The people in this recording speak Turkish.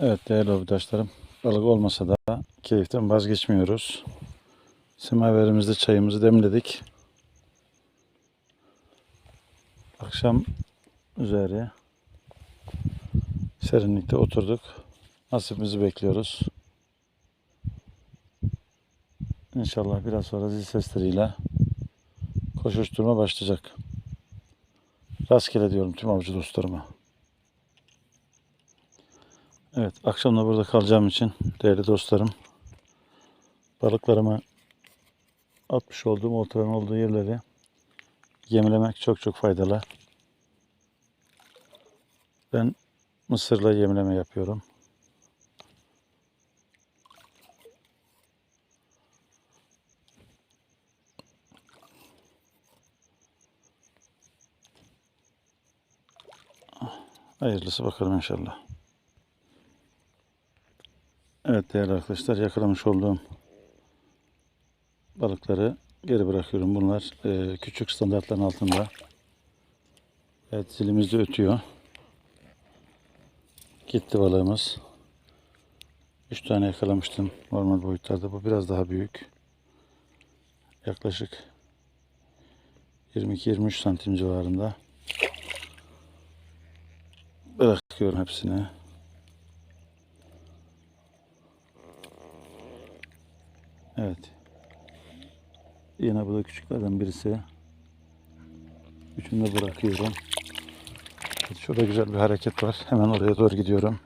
Evet değerli arkadaşlarım. Balık olmasa da keyiften vazgeçmiyoruz. Semaverimizde çayımızı demledik. Akşam üzeri serinlikte oturduk. Nasibimizi bekliyoruz. İnşallah biraz sonra zil sesleriyle koşuşturma başlayacak. Rastgele diyorum tüm avcı dostlarıma. Evet, akşam da burada kalacağım için değerli dostlarım, balıklarımı atmış olduğum oltaların olduğu yerleri yemlemek çok çok faydalı. Ben mısırla yemleme yapıyorum. Hayırlısı bakalım inşallah. Evet değerli arkadaşlar yakalamış olduğum balıkları geri bırakıyorum. Bunlar e, küçük standartların altında. Evet zilimiz de ötüyor. Gitti balığımız. 3 tane yakalamıştım normal boyutlarda. Bu biraz daha büyük. Yaklaşık 22-23 santim civarında. Bırakıyorum hepsini. Evet. Yine bu da küçüklerden birisi. Üçünü de bırakıyorum. Şurada güzel bir hareket var. Hemen oraya doğru gidiyorum.